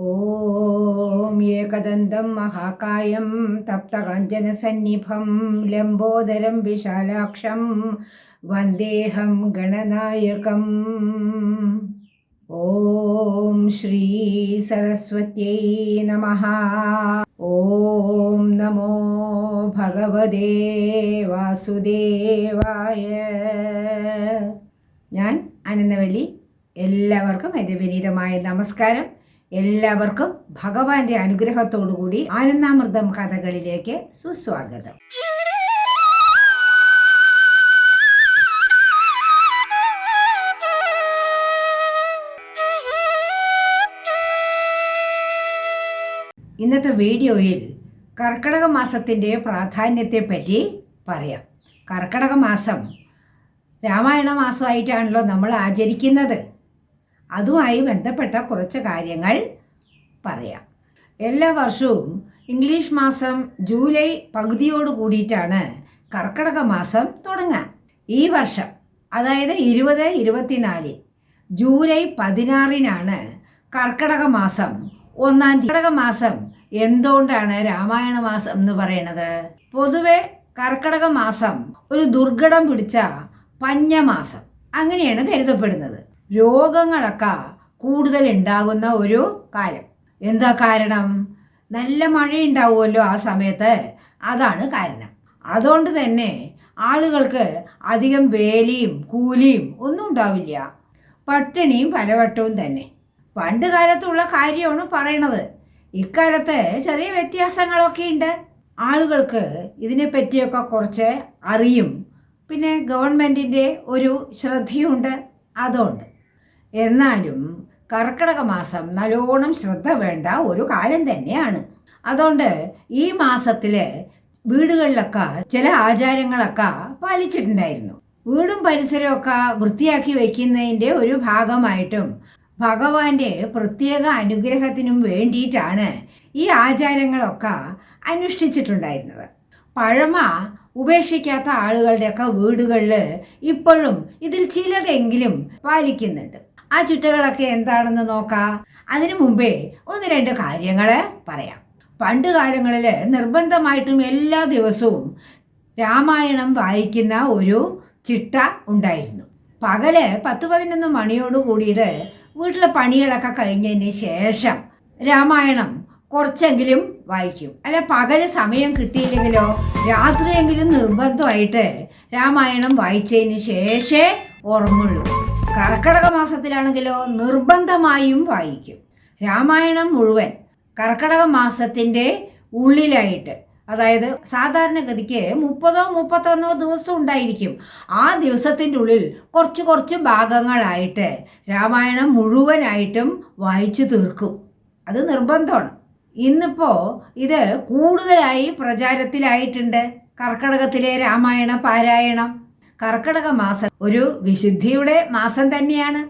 ഓം ഏകദന്തം മഹാകായം തപ്തകാഞ്ചനസന്നിഭം ലംബോദരം വിശാലാക്ഷം വന്ദേഹം ഗണനായകം ഓം ശ്രീ സരസ്വത്യൈ നമ ഓം നമോ ഭഗവതേ വാസുദേവായ ഞാൻ അനന്തവലി എല്ലാവർക്കും എന്റെ വിനീതമായ നമസ്കാരം. എല്ലാവർക്കും ഭഗവാന്റെ അനുഗ്രഹത്തോടുകൂടി ആനന്ദാമൃതം കഥകളിലേക്ക് സുസ്വാഗതം. ഇന്നത്തെ വീഡിയോയിൽ കർക്കിടക മാസത്തിന്റെ പ്രാധാന്യത്തെപ്പറ്റി പറയാം. കർക്കിടക മാസം രാമായണ മാസമായിട്ടാണല്ലോ നമ്മൾ ആചരിക്കുന്നത്. അതുമായി ബന്ധപ്പെട്ട കുറച്ച് കാര്യങ്ങൾ പറയാം. എല്ലാ വർഷവും ഇംഗ്ലീഷ് മാസം ജൂലൈ പകുതിയോട് കൂടിയിട്ടാണ് കർക്കിടക മാസം തുടങ്ങുക ഈ വർഷം അതായത് ഇരുപത് ഇരുപത്തിനാല് ജൂലൈ പതിനാറിനാണ് കർക്കിടക മാസം ഒന്നാം തീയതി. കർക്കിടക മാസം എന്തുകൊണ്ടാണ് രാമായണ മാസം എന്ന് പറയണത്? പൊതുവെ കർക്കിടക മാസം ഒരു ദുർഘടം പിടിച്ച പഞ്ഞമാസം അങ്ങനെയാണ് കരുതപ്പെടുന്നത്. രോഗങ്ങളൊക്കെ കൂടുതൽ ഉണ്ടാകുന്ന ഒരു കാലം. എന്താ കാരണം? നല്ല മഴയുണ്ടാവുമല്ലോ ആ സമയത്ത്. അതാണ് കാരണം. അതുകൊണ്ട് തന്നെ ആളുകൾക്ക് അധികം വേലിയും കൂലിയും ഒന്നും ഉണ്ടാവില്ല. പട്ടിണിയും പലവട്ടവും തന്നെ. പണ്ട് കാലത്തുള്ള കാര്യമാണ് പറയണത്. ഇക്കാലത്ത് ചെറിയ വ്യത്യാസങ്ങളൊക്കെ ഉണ്ട്. ആളുകൾക്ക് ഇതിനെപ്പറ്റിയൊക്കെ കുറച്ച് അറിയും. പിന്നെ ഗവൺമെന്റിന്റെ ഒരു ശ്രദ്ധയുണ്ട്. അതുകൊണ്ട് എന്നാലും കർക്കിടക മാസം നല്ലോണം ശ്രദ്ധ വേണ്ട ഒരു കാലം തന്നെയാണ്. അതുകൊണ്ട് ഈ മാസത്തിൽ വീടുകളിലൊക്കെ ചില ആചാരങ്ങളൊക്കെ പാലിച്ചിട്ടുണ്ടായിരുന്നു. വീടും പരിസരമൊക്കെ വൃത്തിയാക്കി വയ്ക്കുന്നതിന്റെ ഒരു ഭാഗമായിട്ടും ഭഗവാന്റെ പ്രത്യേക അനുഗ്രഹത്തിനും വേണ്ടിയിട്ടാണ് ഈ ആചാരങ്ങളൊക്കെ അനുഷ്ഠിച്ചിട്ടുണ്ടായിരുന്നത്. പഴമ ഉപേക്ഷിക്കാത്ത ആളുകളുടെയൊക്കെ വീടുകളിൽ ഇപ്പോഴും ഇതിൽ ചിലതെങ്കിലും പാലിക്കുന്നുണ്ട്. ആ ചുറ്റകളൊക്കെ എന്താണെന്ന് നോക്കാം. അതിനു മുമ്പേ ഒന്ന് രണ്ട് കാര്യങ്ങൾ പറയാം. പണ്ട് കാലങ്ങളിൽ നിർബന്ധമായിട്ടും എല്ലാ ദിവസവും രാമായണം വായിക്കുന്ന ഒരു ചിട്ട ഉണ്ടായിരുന്നു. പകൽ പത്ത് പതിനൊന്ന് മണിയോട് കൂടിയിട്ട് വീട്ടിലെ പണികളൊക്കെ കഴിഞ്ഞതിന് ശേഷം രാമായണം കുറച്ചെങ്കിലും വായിക്കും. അല്ല പകൽ സമയം കിട്ടിയില്ലെങ്കിലോ രാത്രിയെങ്കിലും നിർബന്ധമായിട്ട് രാമായണം വായിച്ചതിന് ശേഷമേ ഉറങ്ങുള്ളൂ കർക്കടക മാസത്തിലാണെങ്കിലോ നിർബന്ധമായും വായിക്കും. രാമായണം മുഴുവൻ കർക്കടക മാസത്തിന്റെ ഉള്ളിലായിട്ട് അതായത് സാധാരണഗതിക്ക് മുപ്പതോ മുപ്പത്തൊന്നോ ദിവസം ഉണ്ടായിരിക്കും. ആ ദിവസത്തിന്റെ ഉള്ളിൽ കുറച്ച് കുറച്ച് ഭാഗങ്ങളായിട്ട് രാമായണം മുഴുവനായിട്ടും വായിച്ചു തീർക്കും. അത് നിർബന്ധമാണ്. ഇന്നിപ്പോൾ ഇത് കൂടുതലായി പ്രചാരത്തിലായിട്ടുണ്ട് കർക്കടകത്തിലെ രാമായണ പാരായണം. കർക്കടക മാസം ഒരു വിശുദ്ധിയുടെ മാസം തന്നെയാണ്.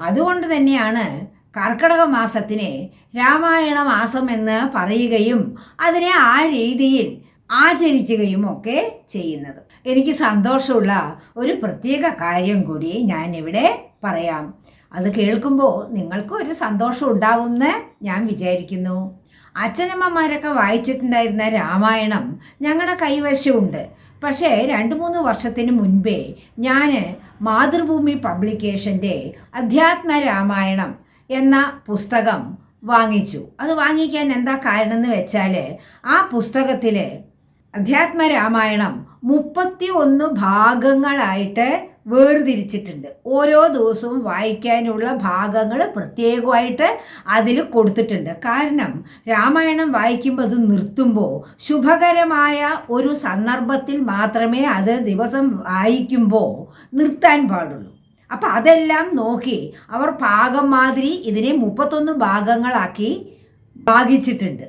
അതുകൊണ്ട് തന്നെയാണ് കർക്കിടക മാസത്തിനെ രാമായണ മാസം എന്ന് പറയുകയും അതിനെ ആ രീതിയിൽ ആചരിക്കുകയും ഒക്കെ ചെയ്യുന്നത്. എനിക്ക് സന്തോഷമുള്ള ഒരു പ്രത്യേക കാര്യം കൂടി ഞാനിവിടെ പറയാം. അത് കേൾക്കുമ്പോൾ നിങ്ങൾക്കും ഒരു സന്തോഷം ഉണ്ടാവുമെന്ന് ഞാൻ വിചാരിക്കുന്നു. അച്ഛനമ്മമാരൊക്കെ വായിച്ചിട്ടുണ്ടായിരുന്ന രാമായണം ഞങ്ങളുടെ കൈവശമുണ്ട്. പക്ഷേ രണ്ട് മൂന്ന് വർഷത്തിന് മുൻപേ ഞാൻ മാതൃഭൂമി പബ്ലിക്കേഷന്റെ അധ്യാത്മ രാമായണം എന്ന പുസ്തകം വാങ്ങിച്ചു. അത് വാങ്ങിക്കാൻ എന്താ കാരണം എന്ന് വെച്ചാൽ ആ പുസ്തകത്തിൽ അധ്യാത്മ രാമായണം മുപ്പത്തി ഒന്ന് ഭാഗങ്ങളായിട്ട് വേർതിരിച്ചിട്ടുണ്ട്. ഓരോ ദിവസവും വായിക്കാനുള്ള ഭാഗങ്ങൾ പ്രത്യേകമായിട്ട് അതിൽ കൊടുത്തിട്ടുണ്ട്. കാരണം രാമായണം വായിക്കുമ്പോൾ അത് നിർത്തുമ്പോൾ ശുഭകരമായ ഒരു സന്ദർഭത്തിൽ മാത്രമേ അത് ദിവസം വായിക്കുമ്പോൾ നിർത്താൻ പാടുള്ളൂ. അപ്പം അതെല്ലാം നോക്കി അവർ ഭാഗം മാതിരി ഇതിനെ മുപ്പത്തൊന്ന് ഭാഗങ്ങളാക്കി ഭാഗിച്ചിട്ടുണ്ട്.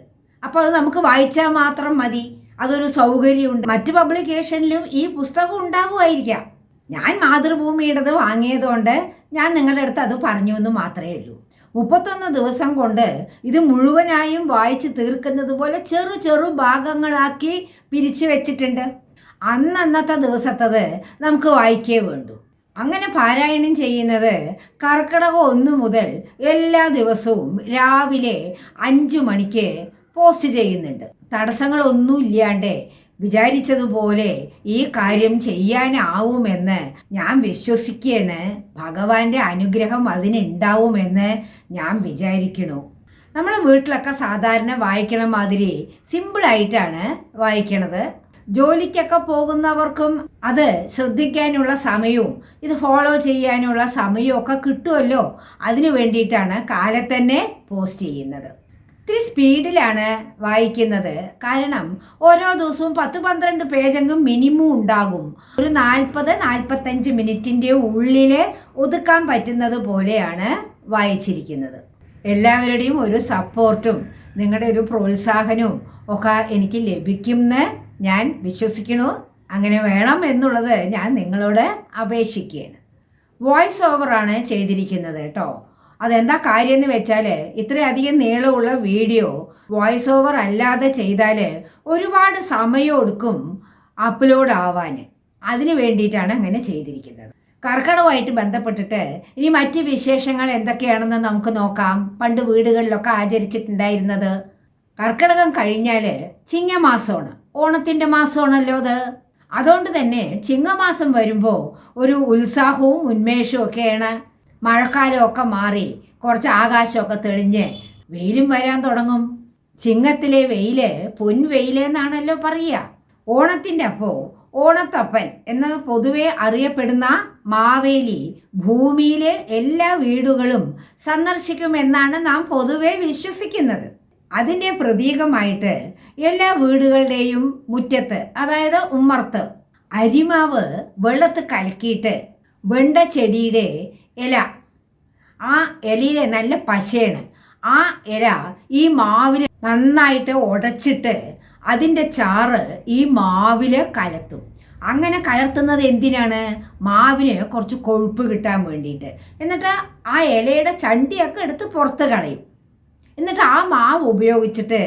അപ്പോൾ അത് നമുക്ക് വായിച്ചാൽ മാത്രം മതി. അതൊരു സൗകര്യമുണ്ട്. മറ്റ് പബ്ലിക്കേഷനിലും ഈ പുസ്തകം ഉണ്ടാകുമായിരിക്കാം. ഞാൻ മാതൃഭൂമിയുടേത് വാങ്ങിയതുകൊണ്ട് ഞാൻ നിങ്ങളുടെ അടുത്ത് അത് പറഞ്ഞു എന്ന് മാത്രമേ ഉള്ളൂ. മുപ്പത്തൊന്ന് ദിവസം കൊണ്ട് ഇത് മുഴുവനായും വായിച്ച് തീർക്കുന്നത് പോലെ ചെറു ചെറു ഭാഗങ്ങളാക്കി പിരിച്ചു വെച്ചിട്ടുണ്ട്. അന്നന്നത്തെ ദിവസത്തത് നമുക്ക് വായിക്കേ വേണ്ടൂ. അങ്ങനെ പാരായണം ചെയ്യുന്നത് കർക്കിടകം ഒന്ന് മുതൽ എല്ലാ ദിവസവും രാവിലെ അഞ്ചു മണിക്ക് പോസ്റ്റ് ചെയ്യുന്നുണ്ട്. തടസ്സങ്ങളൊന്നും ഇല്ലാണ്ട് വിചാരിച്ചതുപോലെ ഈ കാര്യം ചെയ്യാനാവുമെന്ന് ഞാൻ വിശ്വസിക്കുകയാണ് ഭഗവാന്റെ അനുഗ്രഹം അതിനുണ്ടാവുമെന്ന് ഞാൻ വിചാരിക്കണു നമ്മൾ വീട്ടിലൊക്കെ സാധാരണ വായിക്കണ മാതിരി സിമ്പിളായിട്ടാണ് വായിക്കണത്. ജോലിക്കൊക്കെ പോകുന്നവർക്കും അത് ശ്രദ്ധിക്കാനുള്ള സമയവും ഇത് ഫോളോ ചെയ്യാനുള്ള സമയവും ഒക്കെ കിട്ടുമല്ലോ. അതിനു വേണ്ടിയിട്ടാണ് കാലത്തന്നെ പോസ്റ്റ് ചെയ്യുന്നത്. ഇത്തിരി സ്പീഡിലാണ് വായിക്കുന്നത്. കാരണം ഓരോ ദിവസവും പത്ത് പന്ത്രണ്ട് പേജെങ്കിലും മിനിമം ഉണ്ടാകും. ഒരു നാൽപ്പത് നാൽപ്പത്തഞ്ച് മിനിറ്റിന്റെ ഉള്ളിൽ ഒതുക്കാൻ പറ്റുന്നത് പോലെയാണ് വായിച്ചിരിക്കുന്നത്. എല്ലാവരുടെയും ഒരു സപ്പോർട്ടും നിങ്ങളുടെ ഒരു പ്രോത്സാഹനവും ഒക്കെ എനിക്ക് ലഭിക്കുമെന്ന് ഞാൻ വിശ്വസിക്കണു അങ്ങനെ വേണം എന്നുള്ളത് ഞാൻ നിങ്ങളോട് അപേക്ഷിക്കുകയാണ്. വോയിസ് ഓവറാണ് ചെയ്തിരിക്കുന്നത് കേട്ടോ. അതെന്താ കാര്യം എന്ന് വെച്ചാൽ ഇത്രയധികം നീളമുള്ള വീഡിയോ വോയിസ് ഓവർ അല്ലാതെ ചെയ്താൽ ഒരുപാട് സമയം എടുക്കും അപ്ലോഡ് ആവാൻ അതിന് വേണ്ടിയിട്ടാണ് അങ്ങനെ ചെയ്തിരിക്കുന്നത്. കർക്കിടവുമായിട്ട് ബന്ധപ്പെട്ടിട്ട് ഇനി മറ്റ് വിശേഷങ്ങൾ എന്തൊക്കെയാണെന്ന് നമുക്ക് നോക്കാം. പണ്ട് വീടുകളിലൊക്കെ ആചരിച്ചിട്ടുണ്ടായിരുന്നത്. കർക്കിടകം കഴിഞ്ഞാൽ ചിങ്ങമാസമാണ്. ഓണത്തിന്റെ മാസമാണല്ലോ അത്. അതുകൊണ്ട് തന്നെ ചിങ്ങമാസം വരുമ്പോൾ ഒരു ഉത്സാഹവും ഉന്മേഷവും ഒക്കെയാണ് മഴക്കാലമൊക്കെ മാറി കുറച്ച് ആകാശമൊക്കെ തെളിഞ്ഞ് വെയിലും വരാൻ തുടങ്ങും. ചിങ്ങത്തിലെ വെയിൽ പൊൻവെയിലെന്നാണല്ലോ പറയുക. ഓണത്തിന്റെ അപ്പോ ഓണത്തപ്പൻ എന്ന് പൊതുവെ അറിയപ്പെടുന്ന മാവേലി ഭൂമിയിലെ എല്ലാ വീടുകളും സന്ദർശിക്കുമെന്നാണ് നാം പൊതുവെ വിശ്വസിക്കുന്നത്. അതിന്റെ പ്രതീകമായിട്ട് എല്ലാ വീടുകളുടെയും മുറ്റത്ത് അതായത് ഉമ്മർത്ത് അരിമാവ് വെള്ളത്ത് കലക്കിയിട്ട് വെണ്ട ചെടിയുടെ ഇല ആ ഇലയിലെ നല്ല പശയാണ്. ആ ഇല ഈ മാവിൽ നന്നായിട്ട് ഉടച്ചിട്ട് അതിന്റെ ചാറ് ഈ മാവിൽ കലത്തും. അങ്ങനെ കലർത്തുന്നത് എന്തിനാണ്? മാവിന് കുറച്ച് കൊഴുപ്പ് കിട്ടാൻ വേണ്ടിയിട്ട്. എന്നിട്ട് ആ ഇലയുടെ ചണ്ടിയൊക്കെ എടുത്ത് പുറത്ത് കളയും. എന്നിട്ട് ആ മാവ് ഉപയോഗിച്ചിട്ട്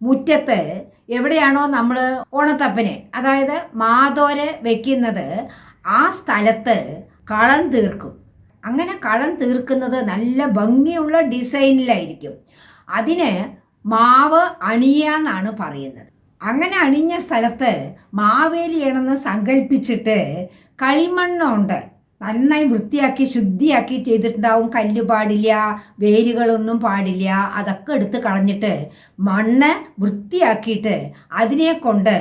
മുറ്റത്ത് എവിടെയാണോ നമ്മൾ ഓണത്തപ്പനെ അതായത് മാതോര് വെക്കുന്നത് ആ സ്ഥലത്ത് കളം തീർക്കും. അങ്ങനെ കളം തീർക്കുന്നത് നല്ല ഭംഗിയുള്ള ഡിസൈനിലായിരിക്കും. അതിന് മാവ് അണിയാന്നാണ് പറയുന്നത്. അങ്ങനെ അണിഞ്ഞ സ്ഥലത്ത് മാവേലിയാണെന്ന് സങ്കല്പിച്ചിട്ട് കളിമണ്ണുണ്ട്. നന്നായി വൃത്തിയാക്കി ശുദ്ധിയാക്കി ചെയ്തിട്ടുണ്ടാവും. കല്ല് പാടില്ല വേരുകളൊന്നും പാടില്ല. അതൊക്കെ എടുത്ത് കളഞ്ഞിട്ട് മണ്ണ് വൃത്തിയാക്കിയിട്ട് അതിനെ കൊണ്ട്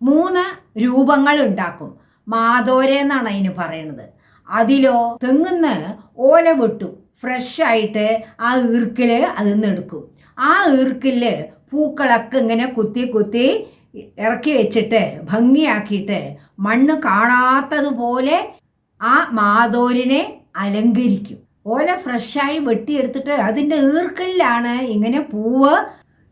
മൂന്ന് രൂപങ്ങൾ ഉണ്ടാക്കും. മാതോരെന്നാണ് അതിന് പറയണത് അതിലോ തെങ്ങുന്ന് ഓല വെട്ടും. ഫ്രഷ് ആയിട്ട് ആ ഈർക്കിൽ അതിൽ നിന്ന് എടുക്കും. ആ ഈർക്കിൽ പൂക്കളൊക്കെ ഇങ്ങനെ കുത്തി കുത്തി ഇറക്കി വെച്ചിട്ട് ഭംഗിയാക്കിയിട്ട് മണ്ണ് കാണാത്തതുപോലെ ആ മാതോലിനെ അലങ്കരിക്കും. ഓല ഫ്രഷായി വെട്ടിയെടുത്തിട്ട് അതിന്റെ ഈർക്കലിലാണ് ഇങ്ങനെ പൂവ്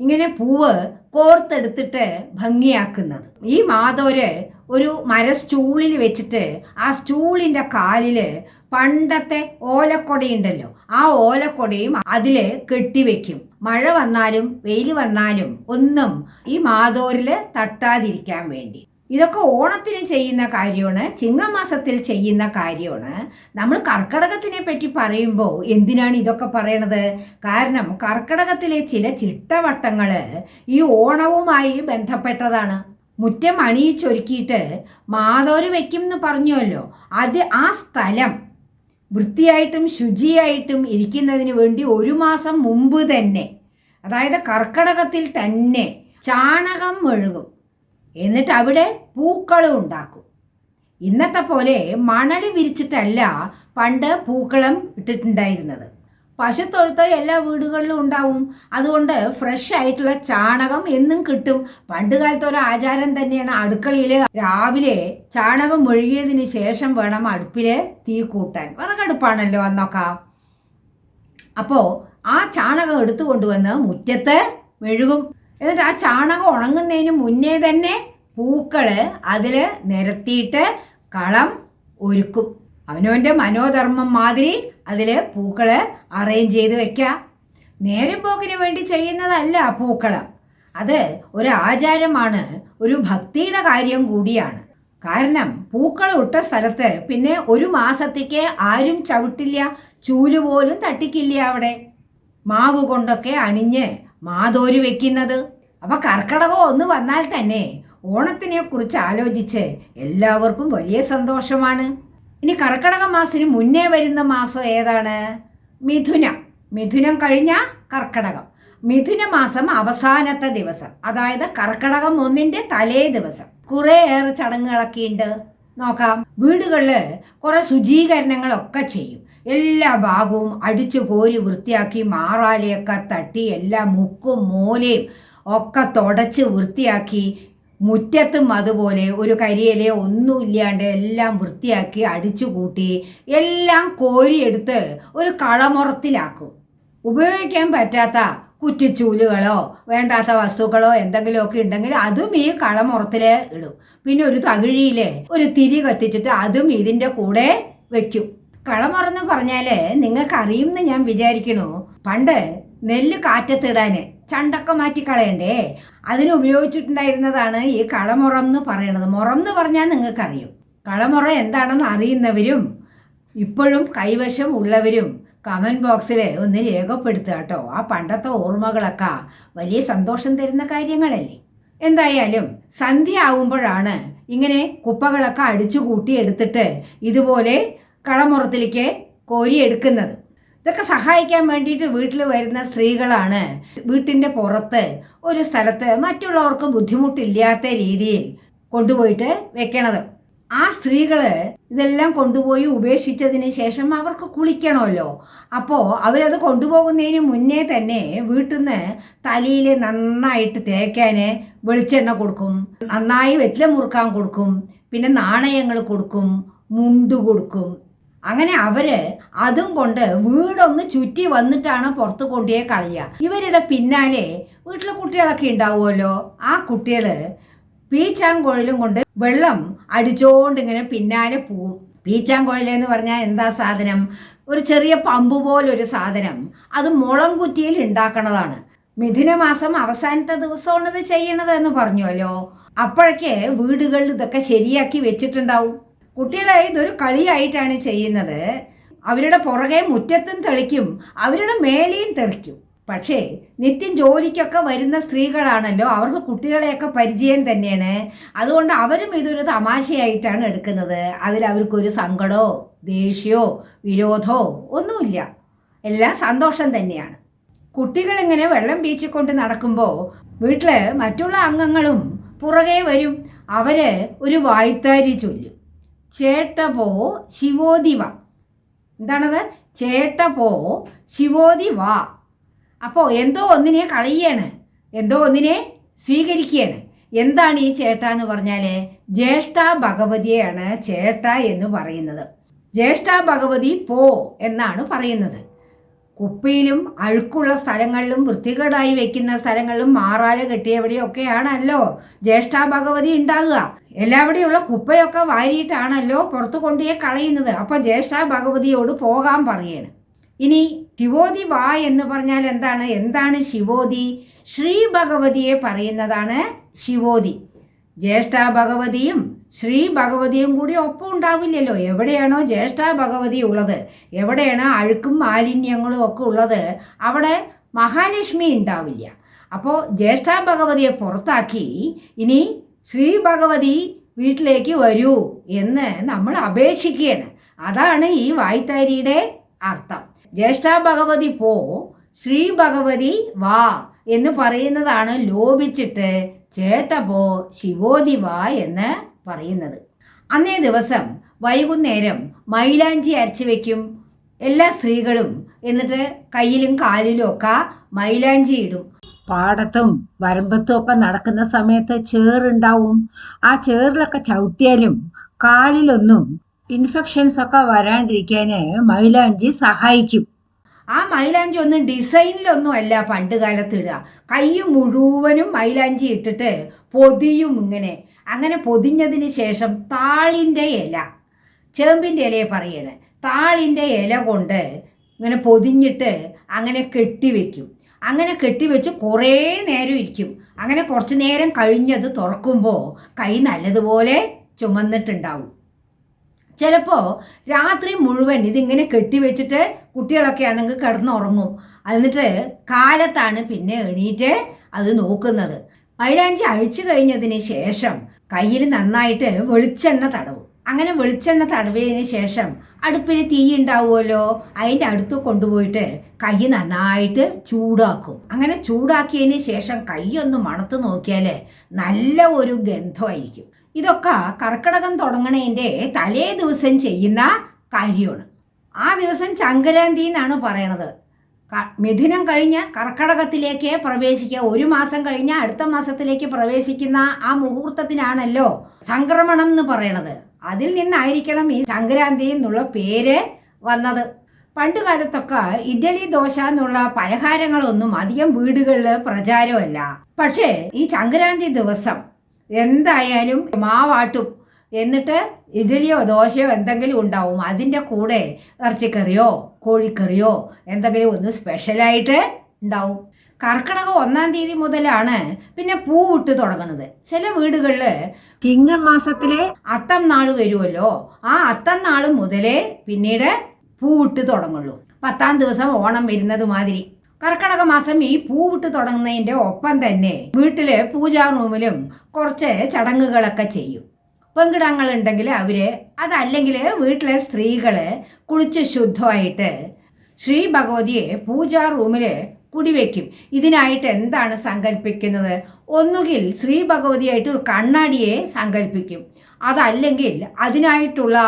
ഇങ്ങനെ പൂവ് കോർത്തെടുത്തിട്ട് ഭംഗിയാക്കുന്നത്. ഈ മാതോര് ഒരു മര സ്റ്റൂളിൽ വെച്ചിട്ട് ആ സ്റ്റൂളിന്റെ കാലിൽ പണ്ടത്തെ ഓലക്കൊടയുണ്ടല്ലോ ആ ഓലക്കൊടയും അതിൽ കെട്ടിവെക്കും മഴ വന്നാലും വെയിൽ വന്നാലും ഒന്നും ഈ മാതോരിൽ തട്ടാതിരിക്കാൻ വേണ്ടി. ഇതൊക്കെ ഓണത്തിന് ചെയ്യുന്ന കാര്യമാണ് ചിങ്ങമാസത്തിൽ ചെയ്യുന്ന കാര്യമാണ്. നമ്മൾ കർക്കടകത്തിനെ പറ്റി പറയുമ്പോൾ എന്തിനാണ് ഇതൊക്കെ പറയണത്? കാരണം കർക്കടകത്തിലെ ചില ചിട്ടവട്ടങ്ങൾ ഈ ഓണവുമായി ബന്ധപ്പെട്ടതാണ്. മുറ്റം അണിയിച്ചൊരുക്കിയിട്ട് മാതോര് വയ്ക്കും എന്ന് പറഞ്ഞുവല്ലോ. അത് ആ സ്ഥലം വൃത്തിയായിട്ടും ശുചിയായിട്ടും ഇരിക്കുന്നതിന് വേണ്ടി ഒരു മാസം മുമ്പ് തന്നെ അതായത് കർക്കടകത്തിൽ തന്നെ ചാണകം മെഴുകും. എന്നിട്ട് അവിടെ പൂക്കളും ഉണ്ടാക്കും. ഇന്നത്തെ പോലെ മണൽ വിരിച്ചിട്ടല്ല പണ്ട് പൂക്കളം ഇട്ടിട്ടുണ്ടായിരുന്നത്. പശുത്തൊഴുത്ത് എല്ലാ വീടുകളിലും ഉണ്ടാവും. അതുകൊണ്ട് ഫ്രഷ് ആയിട്ടുള്ള ചാണകം എന്നും കിട്ടും. പണ്ട് കാലത്ത് ആചാരം തന്നെയാണ് അടുക്കളയിൽ രാവിലെ ചാണകം ഒഴുകിയതിന് ശേഷം വേണം അടുപ്പിൽ തീ കൂട്ടാൻ. വിറകടുപ്പാണല്ലോ അന്നൊക്കെ. അപ്പോൾ ആ ചാണകം എടുത്തു കൊണ്ടുവന്ന് മുറ്റത്ത് മെഴുകും. എന്നിട്ട് ആ ചാണകം ഉണങ്ങുന്നതിന് മുന്നേ തന്നെ പൂക്കൾ അതിൽ നിരത്തിയിട്ട് കളം ഒരുക്കും. അവനവന്റെ മനോധർമ്മം മാതിരി അതിൽ പൂക്കൾ അറേഞ്ച് ചെയ്ത് വെക്കുക നേരം പോക്കിന് വേണ്ടി ചെയ്യുന്നതല്ല പൂക്കളം. അത് ഒരു ആചാരമാണ് ഒരു ഭക്തിയുടെ കാര്യം കൂടിയാണ്. കാരണം പൂക്കൾ ഇട്ട സ്ഥലത്ത് പിന്നെ ഒരു മാസത്തേക്ക് ആരും ചവിട്ടില്ല ചൂൽ പോലും തട്ടിക്കില്ല അവിടെ. മാവ് കൊണ്ടൊക്കെ അണിഞ്ഞ് മാതോര് വെക്കുന്നത്. അപ്പം കർക്കടകം ഒന്ന് വന്നാൽ തന്നെ ഓണത്തിനെ കുറിച്ച് ആലോചിച്ച് എല്ലാവർക്കും വലിയ സന്തോഷമാണ്. ഇനി കർക്കടക മാസത്തിന് മുന്നേ വരുന്ന മാസം ഏതാണ്? മിഥുനം. മിഥുനം കഴിഞ്ഞ കർക്കടകം. മിഥുന മാസം അവസാനത്തെ ദിവസം. അതായത് കർക്കടകം ഒന്നിന്റെ തലേ ദിവസം. കുറേയേറെ ചടങ്ങുകളൊക്കെ ഉണ്ട്. നോക്കാം. വീടുകളിൽ കുറെ ശുചീകരണങ്ങളൊക്കെ ചെയ്യും. എല്ലാ ഭാഗവും അടിച്ചു കോരി വൃത്തിയാക്കി മാറാലയൊക്കെ തട്ടി എല്ലാ മുക്കും മൂലയും ഒക്കെ തുടച്ച് വൃത്തിയാക്കി മുറ്റത്തും അതുപോലെ ഒരു കരിയിലെ ഒന്നുമില്ലാണ്ട് എല്ലാം വൃത്തിയാക്കി അടിച്ചു കൂട്ടി എല്ലാം കോരിയെടുത്ത് ഒരു കളമുറത്തിലാക്കും. ഉപയോഗിക്കാൻ പറ്റാത്ത കുറ്റിച്ചൂലുകളോ വേണ്ടാത്ത വസ്തുക്കളോ എന്തെങ്കിലുമൊക്കെ ഉണ്ടെങ്കിൽ അതും ഈ കളമുറത്തിൽ ഇടും. പിന്നെ ഒരു തകിഴിയിൽ ഒരു തിരി കത്തിച്ചിട്ട് അതും ഇതിന്റെ കൂടെ വയ്ക്കും കളമുറന്ന് പറഞ്ഞാൽ നിങ്ങൾക്കറിയുമെന്ന് ഞാൻ വിചാരിക്കണു. പണ്ട് നെല്ല് കാറ്റത്തിടാൻ ചണ്ടൊക്കെ മാറ്റി കളയണ്ടേ അതിന് ഉപയോഗിച്ചിട്ടുണ്ടായിരുന്നതാണ് ഈ കളമുറം എന്ന് പറയണത്. മുറം എന്ന് പറഞ്ഞാൽ നിങ്ങൾക്കറിയും. കളമുറ എന്താണെന്ന് അറിയുന്നവരും ഇപ്പോഴും കൈവശം ഉള്ളവരും കമന്റ് ബോക്സിൽ ഒന്ന് രേഖപ്പെടുത്തുക കേട്ടോ. ആ പണ്ടത്തെ ഓർമ്മകളൊക്കെ വലിയ സന്തോഷം തരുന്ന കാര്യങ്ങളല്ലേ? എന്തായാലും സന്ധ്യ ആവുമ്പോഴാണ് ഇങ്ങനെ കുപ്പകളൊക്കെ അടിച്ചു കൂട്ടി എടുത്തിട്ട് ഇതുപോലെ കളമുറത്തിലേക്ക് കോരിയെടുക്കുന്നത്. ഇതൊക്കെ സഹായിക്കാൻ വേണ്ടിയിട്ട് വീട്ടിൽ വരുന്ന സ്ത്രീകളാണ്. വീട്ടിന്റെ പുറത്ത് ഒരു സ്ഥലത്ത് മറ്റുള്ളവർക്ക് ബുദ്ധിമുട്ടില്ലാത്ത രീതിയിൽ കൊണ്ടുപോയിട്ട് വെക്കണത്. ആ സ്ത്രീകൾ ഇതെല്ലാം കൊണ്ടുപോയി ഉപേക്ഷിച്ചതിന് ശേഷം അവർക്ക് കുളിക്കണമല്ലോ. അപ്പോൾ അവരത് കൊണ്ടുപോകുന്നതിന് മുന്നേ തന്നെ വീട്ടിൽ നിന്ന് തലയിൽ നന്നായിട്ട് തേക്കാൻ വെളിച്ചെണ്ണ കൊടുക്കും നന്നായി വെറ്റില മുറുക്കാൻ കൊടുക്കും പിന്നെ നാണയങ്ങൾ കൊടുക്കും മുണ്ട് കൊടുക്കും അങ്ങനെ അവർ അതും കൊണ്ട് വീടൊന്ന് ചുറ്റി വന്നിട്ടാണ് പുറത്ത് കൊണ്ടുപോയി കളയുക. ഇവരുടെ പിന്നാലെ വീട്ടിലെ കുട്ടികളൊക്കെ ഉണ്ടാവുമല്ലോ. ആ കുട്ടികൾ പീച്ചാങ്കുഴലും കൊണ്ട് വെള്ളം അടിച്ചോണ്ട് ഇങ്ങനെ പിന്നാലെ പോവും. പീച്ചാങ്കുഴലെന്ന് പറഞ്ഞാൽ എന്താ സാധനം? ഒരു ചെറിയ പമ്പ് പോലൊരു സാധനം. അത് മുളം കുറ്റിയിൽ ഉണ്ടാക്കണതാണ്. മിഥുന മാസം അവസാനത്തെ ദിവസമാണ് ഇത് ചെയ്യണത് എന്ന് പറഞ്ഞുവല്ലോ. അപ്പോഴൊക്കെ വീടുകളിൽ ഇതൊക്കെ ശരിയാക്കി വെച്ചിട്ടുണ്ടാവും. കുട്ടികളെ ഇതൊരു കളിയായിട്ടാണ് ചെയ്യുന്നത്. അവരുടെ പുറകെ മുറ്റത്തും തെളിക്കും അവരുടെ മേലെയും തെറിക്കും. പക്ഷേ നിത്യം ജോലിക്കൊക്കെ വരുന്ന സ്ത്രീകളാണല്ലോ അവർക്ക് കുട്ടികളെയൊക്കെ പരിചയം തന്നെയാണ്. അതുകൊണ്ട് അവരും ഇതൊരു തമാശയായിട്ടാണ് എടുക്കുന്നത്. അതിൽ അവർക്കൊരു സങ്കടമോ ദേഷ്യമോ വിരോധമോ ഒന്നുമില്ല. എല്ലാം സന്തോഷം തന്നെയാണ്. കുട്ടികളിങ്ങനെ വെള്ളം പീച്ചിക്കൊണ്ട് നടക്കുമ്പോൾ വീട്ടിൽ മറ്റുള്ള അംഗങ്ങളും പുറകെ വരും. അവരെ ഒരു വായ്ത്താരി ചൊല്ലും. ചേട്ട പോ ശിവോതി വ. എന്താണത്? ചേട്ട പോ ശിവോതി വാ. അപ്പോൾ എന്തോ ഒന്നിനെ കളയാണ് എന്തോ ഒന്നിനെ സ്വീകരിക്കുകയാണ്. എന്താണ് ഈ ചേട്ട എന്ന് പറഞ്ഞാൽ ജ്യേഷ്ഠ ഭഗവതിയാണ് ചേട്ട എന്ന് പറയുന്നത്. ജ്യേഷ്ഠ ഭഗവതി പോ എന്നാണ് പറയുന്നത്. കുപ്പിയിലും അഴുക്കുള്ള സ്ഥലങ്ങളിലും വൃത്തികേടായി വെക്കുന്ന സ്ഥലങ്ങളിലും മാറാല കെട്ടിയവിടെയൊക്കെയാണല്ലോ ജ്യേഷ്ഠ ഭഗവതി ഉണ്ടാകുക. എല്ലാവിടെയുള്ള കുപ്പയൊക്കെ വാരിയിട്ടാണല്ലോ പുറത്തു കൊണ്ടുപോയി കളയുന്നത്. അപ്പോൾ ജ്യേഷ്ഠ ഭഗവതിയോട് പോകാൻ പറയാണ്. ഇനി ശിവോതി വാ എന്ന് പറഞ്ഞാൽ എന്താണ്? എന്താണ് ശിവോതി ശ്രീ ഭഗവതിയെ പറയുന്നതാണ് ശിവോതി ജ്യേഷ്ഠ ഭഗവതിയും ശ്രീ ഭഗവതിയും കൂടി ഒപ്പം ഉണ്ടാവില്ലല്ലോ. എവിടെയാണോ ജ്യേഷ്ഠ ഭഗവതി ഉള്ളത്? എവിടെയാണോ അഴുക്കും മാലിന്യങ്ങളും ഒക്കെ ഉള്ളത്? അവിടെ മഹാലക്ഷ്മി ഉണ്ടാവില്ല. അപ്പോൾ ജ്യേഷ്ഠ ഭഗവതിയെ പുറത്താക്കി ഇനി ശ്രീ ഭഗവതി വീട്ടിലേക്ക് വരൂ എന്ന് നമ്മൾ അപേക്ഷിക്കുകയാണ്. അതാണ് ഈ വായ്ത്താരിയുടെ അർത്ഥം. ജ്യേഷ്ഠ ഭഗവതി പോ ശ്രീ ഭഗവതി വാ എന്ന് പറയുന്നതാണ് ലോപിച്ചിട്ട് ചേട്ട പോ ശിവോതി വാ എന്ന് പറയുന്നത്. അന്നേ ദിവസം വൈകുന്നേരം മൈലാഞ്ചി അരച്ചു വയ്ക്കും എല്ലാ സ്ത്രീകളും എന്നിട്ട് കയ്യിലും കാലിലും ഒക്കെ മൈലാഞ്ചി ഇടും. പാടത്തും വരമ്പത്തും ഒക്കെ നടക്കുന്ന സമയത്ത് ചേറുണ്ടാവും. ആ ചേറിലൊക്കെ ചവിട്ടിയാലും കാലിലൊന്നും ഇൻഫെക്ഷൻസ് ഒക്കെ വരാണ്ടിരിക്കാൻ മൈലാഞ്ചി സഹായിക്കും. ആ മൈലാഞ്ചി ഒന്നും ഡിസൈനിലൊന്നും അല്ല പണ്ട് കാലത്ത് ഇടുക. കൈ മുഴുവനും മൈലാഞ്ചി ഇട്ടിട്ട് പൊതിയും ഇങ്ങനെ. അങ്ങനെ പൊതിഞ്ഞതിന് ശേഷം താളിന്റെ ഇല ചേമ്പിന്റെ ഇലയെ പറയണേ. താളിന്റെ ഇല കൊണ്ട് ഇങ്ങനെ പൊതിഞ്ഞിട്ട് അങ്ങനെ കെട്ടിവെക്കും അങ്ങനെ കെട്ടിവെച്ച് കുറേ നേരം ഇരിക്കും. അങ്ങനെ കുറച്ച് നേരം കഴിഞ്ഞത് തുറക്കുമ്പോൾ കൈ നല്ലതുപോലെ ചുമന്നിട്ടുണ്ടാവും. ചിലപ്പോൾ രാത്രി മുഴുവൻ ഇതിങ്ങനെ കെട്ടിവെച്ചിട്ട് കുട്ടികളൊക്കെ ആണെങ്കിൽ കിടന്നുറങ്ങും. എന്നിട്ട് കാലത്താണ് പിന്നെ എണീറ്റ് അത് നോക്കുന്നത്. മൈലാഞ്ചി അഴിച്ചു കഴിഞ്ഞതിന് ശേഷം കയ്യിൽ നന്നായിട്ട് വെളിച്ചെണ്ണ തടവും. അങ്ങനെ വെളിച്ചെണ്ണ തടവിയതിന് ശേഷം അടുപ്പിൽ തീ ഉണ്ടാവുമല്ലോ? അതിന്റെ അടുത്ത് കൊണ്ടുപോയിട്ട് കൈ നന്നായിട്ട് ചൂടാക്കും. അങ്ങനെ ചൂടാക്കിയതിന് ശേഷം കൈ ഒന്ന് മണത്ത് നോക്കിയാൽ നല്ല ഒരു ഗന്ധമായിരിക്കും. ഇതൊക്കെ കർക്കിടകം തുടങ്ങണതിന്റെ തലേ ദിവസം ചെയ്യുന്ന കാര്യമാണ്. ആ ദിവസം ചങ്കരാന്തി എന്നാണ് പറയണത്. മിഥുനം കഴിഞ്ഞ് കർക്കടകത്തിലേക്ക് പ്രവേശിക്കുക. ഒരു മാസം കഴിഞ്ഞ് അടുത്ത മാസത്തിലേക്ക് പ്രവേശിക്കുന്ന ആ മുഹൂർത്തത്തിനാണല്ലോ സംക്രമണം എന്ന് പറയണത്. അതിൽ നിന്നായിരിക്കണം ഈ സംക്രാന്തി എന്നുള്ള പേര് വന്നത്. പണ്ട് കാലത്തൊക്കെ ഇഡ്ഡലി ദോശ എന്നുള്ള പലഹാരങ്ങളൊന്നും അധികം വീടുകളിൽ പ്രചാരമല്ല. പക്ഷേ ഈ സംക്രാന്തി ദിവസം എന്തായാലും മാവാട്ടും എന്നിട്ട് ഇഡ്ഡലിയോ ദോശയോ എന്തെങ്കിലും ഉണ്ടാവും. അതിന്റെ കൂടെ ഇറച്ചിക്കറിയോ കോഴിക്കറിയോ എന്തെങ്കിലും ഒന്ന് സ്പെഷ്യലായിട്ട് ഉണ്ടാവും. കർക്കിടകം ഒന്നാം തീയതി മുതലാണ് പിന്നെ പൂവിട്ട് തുടങ്ങുന്നത്. ചില വീടുകളിൽ ചിങ്ങമാസത്തിലെ അത്തം നാൾ വരുമല്ലോ. ആ അത്തം നാൾ മുതലേ പിന്നീട് പൂവിട്ട് തുടങ്ങുള്ളൂ. പത്താം ദിവസം ഓണം വരുന്നത് മാതിരി. കർക്കിടക മാസം ഈ പൂവിട്ട് തുടങ്ങുന്നതിന്റെ ഒപ്പം തന്നെ വീട്ടിലെ പൂജാ റൂമിലും കുറച്ച് ചടങ്ങുകളൊക്കെ ചെയ്യും. പെങ്കിടങ്ങളുണ്ടെങ്കിൽ അവർ അതല്ലെങ്കിൽ വീട്ടിലെ സ്ത്രീകൾ കുളിച്ച് ശുദ്ധമായിട്ട് ശ്രീ ഭഗവതിയെ പൂജാ റൂമിൽ കുടിവെക്കും. ഇതിനായിട്ട് എന്താണ് സങ്കല്പിക്കുന്നത് ഒന്നുകിൽ ശ്രീ ഭഗവതിയായിട്ട് ഒരു കണ്ണാടിയെ സങ്കല്പിക്കും അതല്ലെങ്കിൽ അതിനായിട്ടുള്ള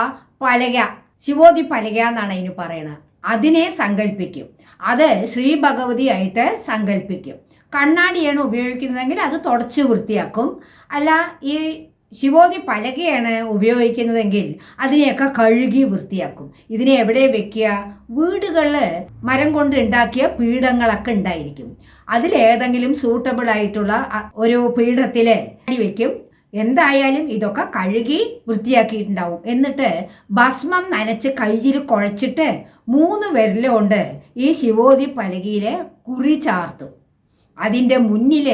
പലക ശിവോതി പലക എന്നാണ് അതിന് പറയുന്നത് അതിനെ സങ്കല്പിക്കും അത് ശ്രീ ഭഗവതിയായിട്ട് സങ്കല്പിക്കും കണ്ണാടിയാണ് ഉപയോഗിക്കുന്നതെങ്കിൽ അത് തുടച്ച് വൃത്തിയാക്കും. അല്ല ഈ ശിവോതി പലകയാണ് ഉപയോഗിക്കുന്നതെങ്കിൽ അതിനെയൊക്കെ കഴുകി വൃത്തിയാക്കും. ഇതിനെ എവിടെ വെക്കുക? വീടുകളിൽ മരം കൊണ്ട് ഉണ്ടാക്കിയ പീഠങ്ങളൊക്കെ ഉണ്ടായിരിക്കും. അതിലേതെങ്കിലും സൂട്ടബിൾ ആയിട്ടുള്ള ഒരു പീഠത്തിൽ വെക്കും. എന്തായാലും ഇതൊക്കെ കഴുകി വൃത്തിയാക്കിയിട്ടുണ്ടാവും. എന്നിട്ട് ഭസ്മം നനച്ച് കയ്യിൽ കുഴച്ചിട്ട് മൂന്ന് വിരലുകൊണ്ട് ഈ ശിവോതി പലകയിൽ കുറി ചാർത്തും. അതിന്റെ മുന്നിൽ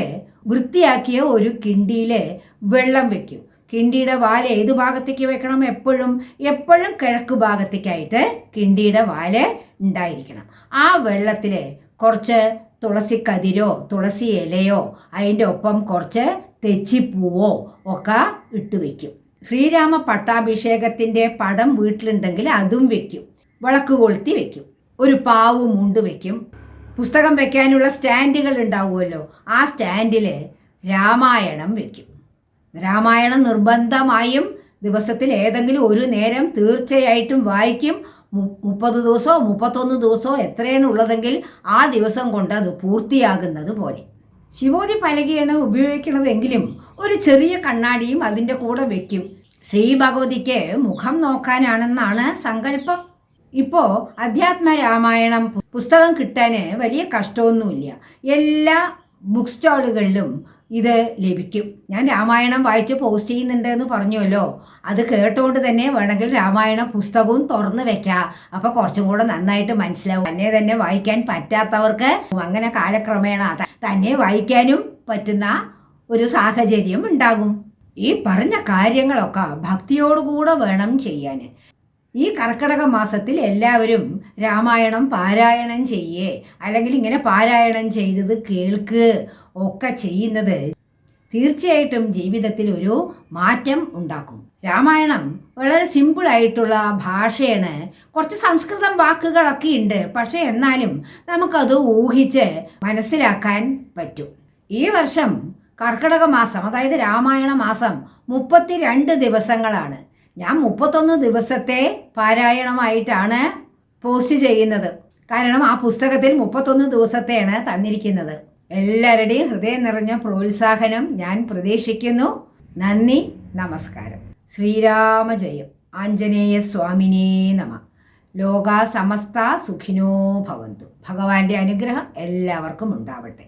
വൃത്തിയാക്കിയ ഒരു കിണ്ടിയിൽ വെള്ളം വെക്കും. കിണ്ടിയുടെ വാൽ ഏത് ഭാഗത്തേക്ക് വെക്കണം? എപ്പോഴും എപ്പോഴും കിഴക്ക് ഭാഗത്തേക്കായിട്ട് കിണ്ടിയുടെ വാൽ ഉണ്ടായിരിക്കണം. ആ വെള്ളത്തിൽ കുറച്ച് തുളസി കതിരോ തുളസി ഇലയോ അതിന്റെ ഒപ്പം കുറച്ച് തെച്ചിപ്പൂവോ ഒക്കെ ഇട്ട് വയ്ക്കും ശ്രീരാമ പട്ടാഭിഷേകത്തിന്റെ പടം വീട്ടിലുണ്ടെങ്കിൽ അതും വയ്ക്കും വിളക്ക് കൊളുത്തി വയ്ക്കും ഒരു പാവ് മുണ്ട് വയ്ക്കും പുസ്തകം വയ്ക്കാനുള്ള സ്റ്റാൻഡുകൾ ഉണ്ടാവുമല്ലോ. ആ സ്റ്റാൻഡിൽ രാമായണം വെക്കും. രാമായണം നിർബന്ധമായും ദിവസത്തിൽ ഏതെങ്കിലും ഒരു നേരം തീർച്ചയായിട്ടും വായിക്കും. മുപ്പത് ദിവസമോ മുപ്പത്തൊന്ന് ദിവസമോ എത്രയാണ് ഉള്ളതെങ്കിൽ ആ ദിവസം കൊണ്ട് അത് പൂർത്തിയാകുന്നത് പോലെ. ശിവോതി പലകയാണ് ഉപയോഗിക്കുന്നതെങ്കിലും ഒരു ചെറിയ കണ്ണാടിയും അതിന്റെ കൂടെ വയ്ക്കും ശ്രീ ഭഗവതിക്ക് മുഖം നോക്കാനാണെന്നാണ് സങ്കല്പം. ഇപ്പോൾ അധ്യാത്മ രാമായണം പുസ്തകം കിട്ടാൻ വലിയ കഷ്ടമൊന്നുമില്ല. എല്ലാ ബുക്ക് സ്റ്റാളുകളിലും ഇത് ലഭിക്കും. ഞാൻ രാമായണം വായിച്ച് പോസ്റ്റ് ചെയ്യുന്നുണ്ട് എന്ന് പറഞ്ഞുവല്ലോ. അത് കേട്ടുകൊണ്ട് തന്നെ വേണമെങ്കിൽ രാമായണ പുസ്തകവും തുറന്ന് വെക്കാം. അപ്പോൾ കുറച്ചും കൂടെ നന്നായിട്ട് മനസ്സിലാവും. തന്നെ തന്നെ വായിക്കാൻ പറ്റാത്തവർക്ക് അങ്ങനെ കാലക്രമേണ തന്നെ വായിക്കാനും പറ്റുന്ന ഒരു സാഹചര്യം ഉണ്ടാകും. ഈ പറഞ്ഞ കാര്യങ്ങളൊക്കെ ഭക്തിയോടുകൂടെ വേണം ചെയ്യാൻ. ഈ കർക്കിടക മാസത്തിൽ എല്ലാവരും രാമായണം പാരായണം ചെയ്യേ. അല്ലെങ്കിൽ ഇങ്ങനെ പാരായണം ചെയ്തത് കേൾക്ക് ഒക്കെ ചെയ്യുന്നത് തീർച്ചയായിട്ടും ജീവിതത്തിൽ ഒരു മാറ്റം ഉണ്ടാക്കും. രാമായണം വളരെ സിമ്പിളായിട്ടുള്ള ഭാഷയാണ്. കുറച്ച് സംസ്കൃതം വാക്കുകളൊക്കെ ഉണ്ട്. പക്ഷേ എന്നാലും നമുക്കത് ഊഹിച്ച് മനസ്സിലാക്കാൻ പറ്റും. ഈ വർഷം കർക്കിടക മാസം അതായത് രാമായണ മാസം മുപ്പത്തിരണ്ട് ദിവസങ്ങളാണ്. ഞാൻ മുപ്പത്തൊന്ന് ദിവസത്തെ പാരായണമായിട്ടാണ് പോസ്റ്റ് ചെയ്യുന്നത്. കാരണം ആ പുസ്തകത്തിൽ മുപ്പത്തൊന്ന് ദിവസത്തെയാണ് തന്നിരിക്കുന്നത്. എല്ലാവരുടെയും ഹൃദയം നിറഞ്ഞ പ്രോത്സാഹനം ഞാൻ പ്രതീക്ഷിക്കുന്നു. നന്ദി നമസ്കാരം. ശ്രീരാമജയം ആഞ്ജനേയ സ്വാമിനേ നമ. ലോക സമസ്ത സുഖിനോ ഭവന്തു. ഭഗവാന്റെ അനുഗ്രഹം എല്ലാവർക്കും ഉണ്ടാവട്ടെ.